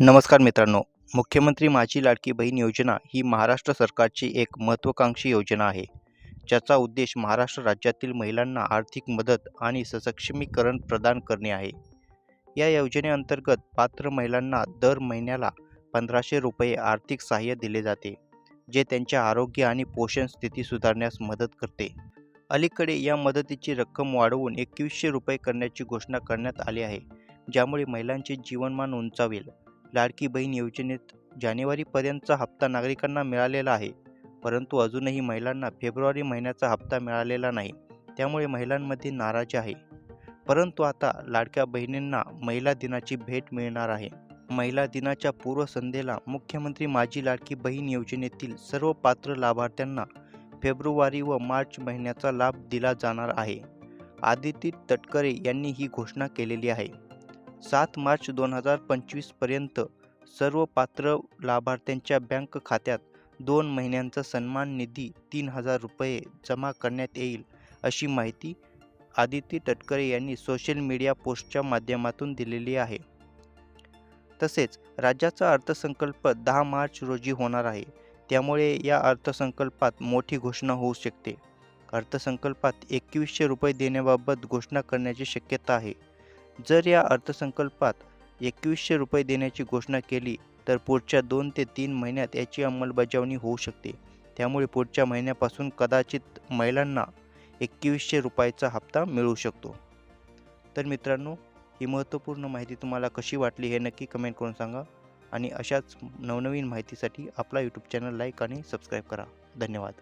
नमस्कार मित्रांनो. मुख्यमंत्री माझी लाडकी बहीण योजना ही महाराष्ट्र सरकारची एक महत्त्वाकांक्षी योजना आहे. ज्याचा उद्देश महाराष्ट्र राज्यातील महिलांना आर्थिक मदत आणि सक्षमीकरण प्रदान करणे आहे. या योजनेअंतर्गत पात्र महिलांना दर महिन्याला पंधराशे रुपये आर्थिक सहाय्य दिले जाते जे त्यांच्या आरोग्य आणि पोषण स्थिती सुधारण्यास मदत करते. अलीकडे या मदतीची रक्कम वाढवून एकवीसशे रुपये करण्याची घोषणा करण्यात आली आहे ज्यामुळे महिलांचे जीवनमान उंचावेल. लाडकी बहीण योजनेत जानेवारीपर्यंतचा हप्ता नागरिकांना मिळालेला आहे. परंतु अजूनही महिलांना फेब्रुवारी महिन्याचा हप्ता मिळालेला नाही. त्यामुळे महिलांमध्ये नाराजी आहे. परंतु आता लाडक्या बहिणींना महिला दिनाची भेट मिळणार आहे. महिला दिनाच्या पूर्वसंध्येला मुख्यमंत्री माझी लाडकी बहीण योजनेतील सर्व पात्र लाभार्थ्यांना फेब्रुवारी व मार्च महिन्याचा लाभ दिला जाणार आहे. आदिती तटकरे यांनी ही घोषणा केलेली आहे. सात मार्च दोन हजार पंचवीसपर्यंत सर्व पात्र लाभार्थ्यांच्या बँक खात्यात दोन महिन्यांचा सन्मान निधी तीन हजार रुपये जमा करण्यात येईल अशी माहिती आदिती तटकरे यांनी सोशल मीडिया पोस्टच्या माध्यमातून दिलेली आहे. तसेच राज्याचा अर्थसंकल्प दहा मार्च रोजी होणार आहे त्यामुळे या अर्थसंकल्पात मोठी घोषणा होऊ शकते. अर्थसंकल्पात एकवीसशे रुपये देण्याबाबत घोषणा करण्याची शक्यता आहे. जर या अर्थसंकल्पात एकवीसशे रुपये देण्याची घोषणा केली तर पुढच्या दोन ते तीन महिन्यात याची अंमलबजावणी होऊ शकते. त्यामुळे पुढच्या महिन्यापासून कदाचित महिलांना एकवीसशे रुपयाचा हप्ता मिळू शकतो. तर मित्रांनो ही महत्त्वपूर्ण माहिती तुम्हाला कशी वाटली हे नक्की कमेंट करून सांगा आणि अशाच नवनवीन माहितीसाठी आपला यूट्यूब चॅनल लाईक आणि सबस्क्राईब करा. धन्यवाद.